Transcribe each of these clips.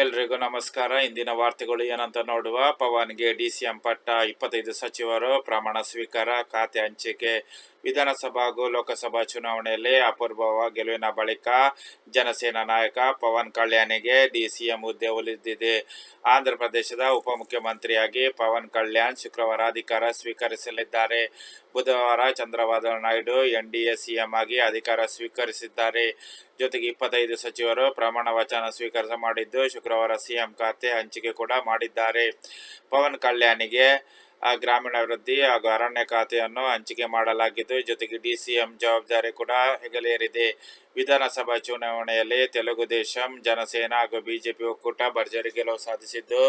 ಎಲ್ರಿಗೂ ನಮಸ್ಕಾರ. ಇಂದಿನ ವಾರ್ತೆಗಳು ಏನಂತ ನೋಡುವ. ಪವನ್ಗೆ ಡಿ ಸಿ ಎಂ ಪಟ್ಟ ಇಪ್ಪತ್ತೈದು ಸಚಿವರು ಪ್ರಮಾಣ ಸ್ವೀಕಾರ, ಖಾತೆ ಹಂಚಿಕೆ ವಿಧಾನಸಭಾ ಹಾಗೂ ಲೋಕಸಭಾ ಚುನಾವಣೆಯಲ್ಲಿ ಅಪೂರ್ವ ಗೆಲುವಿನ ಬಳಿಕ ಜನಸೇನಾ ನಾಯಕ ಪವನ್ ಕಲ್ಯಾಣಿಗೆ ಡಿಸಿಎಂ ಹುದ್ದೆ ಒಲಿದಿದೆ ಆಂಧ್ರ ಪ್ರದೇಶದ ಉಪಮುಖ್ಯಮಂತ್ರಿಯಾಗಿ ಪವನ್ ಕಲ್ಯಾಣ್ ಶುಕ್ರವಾರ ಅಧಿಕಾರ ಸ್ವೀಕರಿಸಲಿದ್ದಾರೆ. ಬುಧವಾರ ಚಂದ್ರಬಾಬು ನಾಯ್ಡು ಎನ್ಡಿಎ ಸಿಎಂ ಆಗಿ ಅಧಿಕಾರ ಸ್ವೀಕರಿಸಿದ್ದಾರೆ. ಜೊತೆಗೆ ಇಪ್ಪತ್ತೈದು ಸಚಿವರು ಪ್ರಮಾಣ ವಚನ ಸ್ವೀಕಾರ ಮಾಡಿದ್ದು ಶುಕ್ರವಾರ ಸಿಎಂ ಖಾತೆ ಹಂಚಿಕೆ ಕೂಡ ಮಾಡಿದ್ದಾರೆ. ಪವನ್ ಕಲ್ಯಾಣಿಗೆ ಗ್ರಾಮೀಣಾಭಿವೃದ್ಧಿ ಹಾಗೂ ಅರಣ್ಯ ಖಾತೆಯನ್ನು ಹಂಚಿಕೆ ಮಾಡಲಾಗಿದ್ದು, ಜೊತೆಗೆ ಡಿಸಿಎಂ ಜವಾಬ್ದಾರಿ ಕೂಡ ಹೆಗಲೇರಿದೆ. ವಿಧಾನಸಭಾ ಚುನಾವಣೆಯಲ್ಲಿ ತೆಲುಗು ದೇಶಂ, ಜನಸೇನಾ ಹಾಗೂ ಬಿಜೆಪಿ ಒಕ್ಕೂಟ ಭರ್ಜರಿ ಗೆಲುವು ಸಾಧಿಸಿದ್ದು,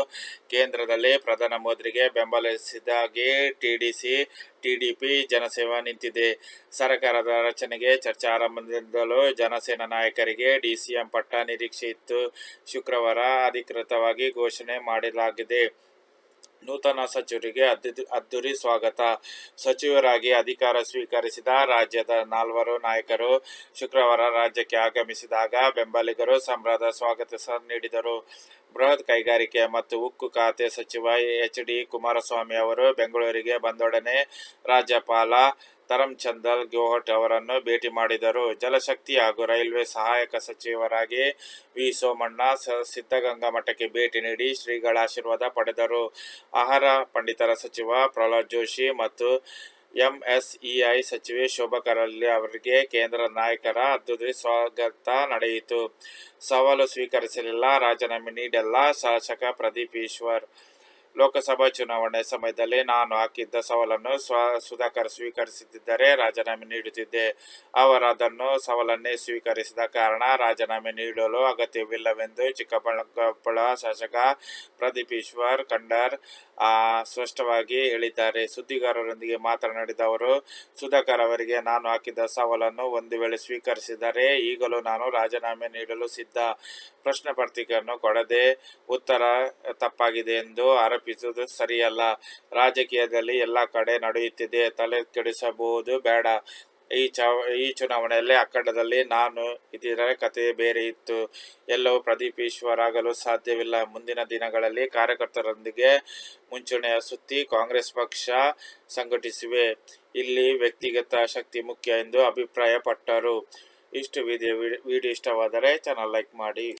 ಕೇಂದ್ರದಲ್ಲಿ ಪ್ರಧಾನಿ ಮೋದಿಗೆ ಬೆಂಬಲಿಸಿದಾಗಿ ಟಿಡಿಸಿ ಟಿಡಿಪಿ ಜನಸೇವಾ ನಿಂತಿದೆ. ಸರ್ಕಾರದ ರಚನೆಗೆ ಚರ್ಚೆ ಆರಂಭದಿಂದಲೂ ಜನಸೇನಾ ನಾಯಕರಿಗೆ ಡಿಸಿಎಂ ಪಟ್ಟ ನಿರೀಕ್ಷೆ ಇತ್ತು. ಶುಕ್ರವಾರ ಅಧಿಕೃತವಾಗಿ ಘೋಷಣೆ ಮಾಡಲಾಗಿದೆ. ನೂತನ ಸಚಿವರಿಗೆ ಅದ್ದುರಿ ಸ್ವಾಗತ. ಸಚಿವರಾಗಿ ಅಧಿಕಾರ ಸ್ವೀಕರಿಸಿದ ರಾಜ್ಯದ ನಾಲ್ವರು ನಾಯಕರು ಶುಕ್ರವಾರ ರಾಜ್ಯಕ್ಕೆ ಆಗಮಿಸಿದಾಗ ಬೆಂಬಲಿಗರು ಸಂಭ್ರದ ಸ್ವಾಗತ ನೀಡಿದರು. ಬೃಹತ್ ಕೈಗಾರಿಕೆ ಮತ್ತು ಉಕ್ಕು ಖಾತೆ ಸಚಿವ ಎಚ್ ಡಿ ಕುಮಾರಸ್ವಾಮಿ ಅವರು ಬೆಂಗಳೂರಿಗೆ ಬಂದೊಡನೆ ರಾಜ್ಯಪಾಲ ತರಂಚಂದಲ್ ಗೋಹಟ್ ಅವರನ್ನು ಭೇಟಿ ಮಾಡಿದರು. ಜಲಶಕ್ತಿ ಹಾಗೂ ರೈಲ್ವೆ ಸಹಾಯಕ ಸಚಿವರಾಗಿ ವಿ. ಸೋಮಣ್ಣ ಸಿದ್ಧಗಂಗಾ ಮಠಕ್ಕೆ ಭೇಟಿ ನೀಡಿ ಶ್ರೀಗಳ ಆಶೀರ್ವಾದ ಪಡೆದರು. ಆಹಾರ ಪಂಡಿತರ ಸಚಿವ ಪ್ರಹ್ಲಾದ್ ಜೋಶಿ ಮತ್ತು ಎಂಎಸ್ಇಐ ಸಚಿವೆ ಶೋಭಾ ಕರಲ್ಲಿ ಅವರಿಗೆ ಕೇಂದ್ರ ನಾಯಕರ ಅದ್ಭುತ ಸ್ವಾಗತ ನಡೆಯಿತು. ಸವಾಲು ಸ್ವೀಕರಿಸಲಿಲ್ಲ. ರಾಜೀನಾಮೆ ನೀಡಲ್ಲ. ಶಾಸಕ ಪ್ರದೀಪ್ ಈಶ್ವರ್ ಲೋಕಸಭಾ ಚುನಾವಣೆ ಸಮಯದಲ್ಲಿ ನಾನು ಹಾಕಿದ್ದ ಸವಾಲನ್ನು ಸ್ವ, ಸುಧಾಕರ್ ಸ್ವೀಕರಿಸುತ್ತಿದ್ದರೆ ರಾಜೀನಾಮೆ ನೀಡುತ್ತಿದ್ದೆ. ಅವರು ಅದನ್ನು ಸವಾಲನ್ನೇ ಸ್ವೀಕರಿಸಿದ ಕಾರಣ ರಾಜೀನಾಮೆ ನೀಡಲು ಅಗತ್ಯವಿಲ್ಲವೆಂದು ಚಿಕ್ಕಬಳ್ಳಾಪುರ ಶಾಸಕ ಪ್ರದೀಪ್ ಈಶ್ವರ್ ಖಂಡರ್ ಸ್ಪಷ್ಟವಾಗಿ ಹೇಳಿದ್ದಾರೆ. ಸುದ್ದಿಗಾರರೊಂದಿಗೆ ಮಾತನಾಡಿದ ಅವರು, ಸುಧಾಕರ್ ಅವರಿಗೆ ನಾನು ಹಾಕಿದ್ದ ಸವಾಲನ್ನು ಒಂದು ವೇಳೆ ಸ್ವೀಕರಿಸಿದರೆ ಈಗಲೂ ನಾನು ರಾಜೀನಾಮೆ ನೀಡಲು ಸಿದ್ಧ. ಪ್ರಶ್ನೆ ಪತ್ರಿಕೆಯನ್ನು ಕೊಡದೆ ಉತ್ತರ ತಪ್ಪಾಗಿದೆ ಎಂದು ಆರೋಪಿಸುವುದು ಸರಿಯಲ್ಲ. ರಾಜಕೀಯದಲ್ಲಿ ಎಲ್ಲ ಕಡೆ ನಡೆಯುತ್ತಿದೆ. ತಲೆ ಕೆಡಿಸಬಹುದು, ಬೇಡ. ಈ ಚ ಈ ಚುನಾವಣೆಯಲ್ಲಿ ಅಖಂಡದಲ್ಲಿ ನಾನು ಇದ್ದಿದ್ದರೆ ಕಥೆ ಬೇರೆ ಇತ್ತು. ಎಲ್ಲವೂ ಪ್ರದೀಪ್ ಈಶ್ವರ್ ಆಗಲು ಸಾಧ್ಯವಿಲ್ಲ. ಮುಂದಿನ ದಿನಗಳಲ್ಲಿ ಕಾರ್ಯಕರ್ತರೊಂದಿಗೆ ಮುಂಚೂಣಿಯ ಸುತ್ತಿ ಕಾಂಗ್ರೆಸ್ ಪಕ್ಷ ಸಂಘಟಿಸಿವೆ. ಇಲ್ಲಿ ವ್ಯಕ್ತಿಗತ ಶಕ್ತಿ ಮುಖ್ಯ ಎಂದು ಅಭಿಪ್ರಾಯಪಟ್ಟರು. ಇಷ್ಟು ವಿಡಿಯೋ ವಿಡಿಯೋ ಇಷ್ಟವಾದರೆ ಚಾನಲ್ ಲೈಕ್ ಮಾಡಿ.